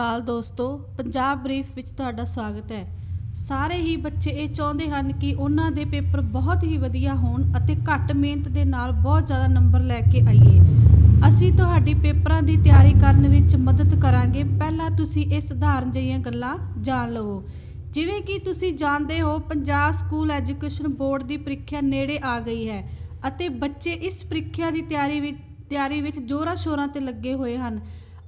ਅਕਾਲ ਦੋਸਤੋ, ਪੰਜਾਬ ਬਰੀਫ ਵਿੱਚ ਤੁਹਾਡਾ ਸਵਾਗਤ ਹੈ। ਸਾਰੇ ਹੀ ਬੱਚੇ ਇਹ ਚਾਹੁੰਦੇ ਹਨ ਕਿ ਉਹਨਾਂ ਦੇ ਪੇਪਰ ਬਹੁਤ ਹੀ ਵਧੀਆ ਹੋਣ ਅਤੇ ਘੱਟ ਮਿਹਨਤ ਦੇ ਨਾਲ ਬਹੁਤ ਜ਼ਿਆਦਾ ਨੰਬਰ ਲੈ ਕੇ ਆਈਏ। ਅਸੀਂ ਤੁਹਾਡੀ ਪੇਪਰਾਂ ਦੀ ਤਿਆਰੀ ਕਰਨ ਵਿੱਚ ਮਦਦ ਕਰਾਂਗੇ। ਪਹਿਲਾਂ ਤੁਸੀਂ ਇਹ ਸਧਾਰਨ ਜਿਹੀਆਂ ਗੱਲਾਂ ਜਾਣ ਲਵੋ। ਜਿਵੇਂ ਕਿ ਤੁਸੀਂ ਜਾਣਦੇ ਹੋ, ਪੰਜਾਬ ਸਕੂਲ ਐਜੂਕੇਸ਼ਨ ਬੋਰਡ ਦੀ ਪ੍ਰੀਖਿਆ ਨੇੜੇ ਆ ਗਈ ਹੈ ਅਤੇ ਬੱਚੇ ਇਸ ਪ੍ਰੀਖਿਆ ਦੀ ਤਿਆਰੀ ਵਿੱਚ ਤਿਆਰੀ ਵਿੱਚ ਜ਼ੋਰਾਂ ਸ਼ੋਰਾਂ ਤੇ ਲੱਗੇ ਹੋਏ ਹਨ।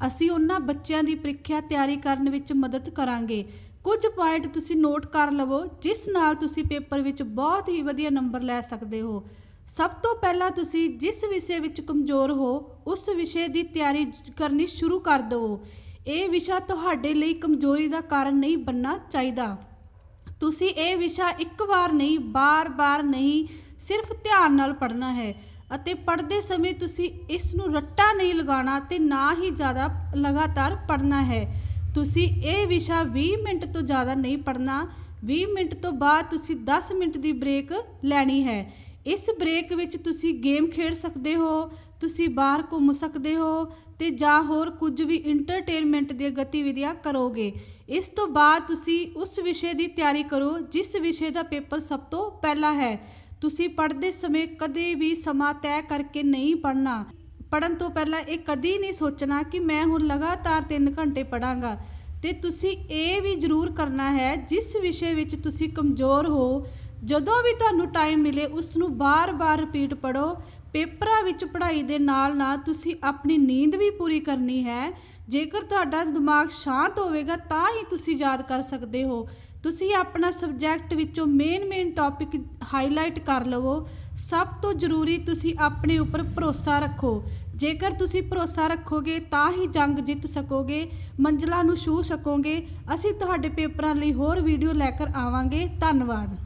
ਅਸੀਂ ਉਹਨਾਂ ਬੱਚਿਆਂ ਦੀ ਪ੍ਰੀਖਿਆ ਤਿਆਰੀ ਕਰਨ ਵਿੱਚ ਮਦਦ ਕਰਾਂਗੇ। ਕੁਝ ਪੁਆਇੰਟ ਤੁਸੀਂ ਨੋਟ ਕਰ ਲਵੋ, ਜਿਸ ਨਾਲ ਤੁਸੀਂ ਪੇਪਰ ਵਿੱਚ ਬਹੁਤ ਹੀ ਵਧੀਆ ਨੰਬਰ ਲੈ ਸਕਦੇ ਹੋ। ਸਭ ਤੋਂ ਪਹਿਲਾਂ ਤੁਸੀਂ ਜਿਸ ਵਿਸ਼ੇ ਵਿੱਚ ਕਮਜ਼ੋਰ ਹੋ, ਉਸ ਵਿਸ਼ੇ ਦੀ ਤਿਆਰੀ ਕਰਨੀ ਸ਼ੁਰੂ ਕਰ ਦਿਓ ਇਹ ਵਿਸ਼ਾ ਤੁਹਾਡੇ ਲਈ ਕਮਜ਼ੋਰੀ ਦਾ ਕਾਰਨ ਨਹੀਂ ਬਣਨਾ ਚਾਹੀਦਾ। ਤੁਸੀਂ ਇਹ ਵਿਸ਼ਾ ਇੱਕ ਵਾਰ ਨਹੀਂ, ਬਾਰ-ਬਾਰ ਨਹੀਂ, ਸਿਰਫ ਧਿਆਨ ਨਾਲ ਪੜ੍ਹਨਾ ਹੈ। ਅਤੇ ਪੜ੍ਹਦੇ ਸਮੇਂ ਤੁਸੀਂ ਇਸ ਨੂੰ ਰੱਟਾ ਨਹੀਂ ਲਗਾਉਣਾ ਤੇ ਨਾ ਹੀ ਜ਼ਿਆਦਾ ਲਗਾਤਾਰ ਪੜ੍ਹਨਾ ਹੈ। ਤੁਸੀਂ ਇਹ ਵਿਸ਼ਾ 20 ਮਿੰਟ ਤੋਂ ਜ਼ਿਆਦਾ ਨਹੀਂ ਪੜ੍ਹਨਾ। 20 ਮਿੰਟ ਤੋਂ ਬਾਅਦ ਤੁਸੀਂ 10 ਮਿੰਟ ਦੀ ਬ੍ਰੇਕ ਲੈਣੀ ਹੈ। ਇਸ ਬ੍ਰੇਕ ਵਿੱਚ ਤੁਸੀਂ ਗੇਮ ਖੇਡ ਸਕਦੇ ਹੋ, ਤੁਸੀਂ ਬਾਹਰ ਘੁੰਮ ਸਕਦੇ ਹੋ ਤੇ ਜਾਂ ਹੋਰ ਕੁਝ ਵੀ ਇੰਟਰਟੇਨਮੈਂਟ ਦੀਆਂ ਗਤੀਵਿਧੀਆਂ ਕਰੋਗੇ। ਇਸ ਤੋਂ ਬਾਅਦ ਤੁਸੀਂ ਉਸ ਵਿਸ਼ੇ ਦੀ ਤਿਆਰੀ ਕਰੋ, ਜਿਸ ਵਿਸ਼ੇ ਦਾ ਪੇਪਰ ਸਭ ਤੋਂ ਪਹਿਲਾ ਹੈ। ਤੁਸੀਂ ਪੜ੍ਹਦੇ ਸਮੇਂ ਕਦੇ ਵੀ ਸਮਾਂ ਤੈਅ ਕਰਕੇ ਨਹੀਂ ਪੜ੍ਹਨਾ। ਪੜਨ ਤੋਂ ਪਹਿਲਾਂ ਇਹ ਕਦੀ ਨਹੀਂ ਸੋਚਣਾ ਕਿ ਮੈਂ ਹੁਣ ਲਗਾਤਾਰ 3 ਘੰਟੇ ਪੜਾਂਗਾ ਤੇ ਤੁਸੀਂ ਇਹ ਵੀ ਜ਼ਰੂਰ ਕਰਨਾ ਹੈ, ਜਿਸ ਵਿਸ਼ੇ ਵਿੱਚ ਤੁਸੀਂ ਕਮਜ਼ੋਰ ਹੋ, ਜਦੋਂ ਵੀ ਤੁਹਾਨੂੰ ਟਾਈਮ ਮਿਲੇ ਉਸ ਨੂੰ ਬਾਰ-ਬਾਰ ਰਿਪੀਟ ਪੜੋ ਪੇਪਰਾਂ ਵਿੱਚ ਪੜ੍ਹਾਈ ਦੇ ਨਾਲ ਨਾਲ ਤੁਸੀਂ ਆਪਣੀ ਨੀਂਦ ਵੀ ਪੂਰੀ ਕਰਨੀ ਹੈ। ਜੇਕਰ ਤੁਹਾਡਾ ਦਿਮਾਗ ਸ਼ਾਂਤ ਹੋਵੇਗਾ, ਤਾਂ ਹੀ ਤੁਸੀਂ ਯਾਦ ਕਰ ਸਕਦੇ ਹੋ। ਤੁਸੀਂ ਆਪਣਾ ਸਬਜੈਕਟ ਵਿੱਚੋਂ ਮੇਨ ਮੇਨ ਟੌਪਿਕ ਹਾਈਲਾਈਟ ਕਰ ਲਵੋ। ਸਭ ਤੋਂ ਜ਼ਰੂਰੀ ਤੁਸੀਂ ਆਪਣੇ ਉੱਪਰ ਭਰੋਸਾ ਰੱਖੋ। ਜੇਕਰ ਤੁਸੀਂ ਭਰੋਸਾ ਰੱਖੋਗੇ, ਤਾਂ ਹੀ ਜੰਗ ਜਿੱਤ ਸਕੋਗੇ, ਮੰਜ਼ਲਾਂ ਨੂੰ ਛੂਹ ਸਕੋਗੇ। ਅਸੀਂ ਤੁਹਾਡੇ ਪੇਪਰਾਂ ਲਈ ਹੋਰ ਵੀਡੀਓ ਲੈ ਕੇ ਆਵਾਂਗੇ। ਧੰਨਵਾਦ।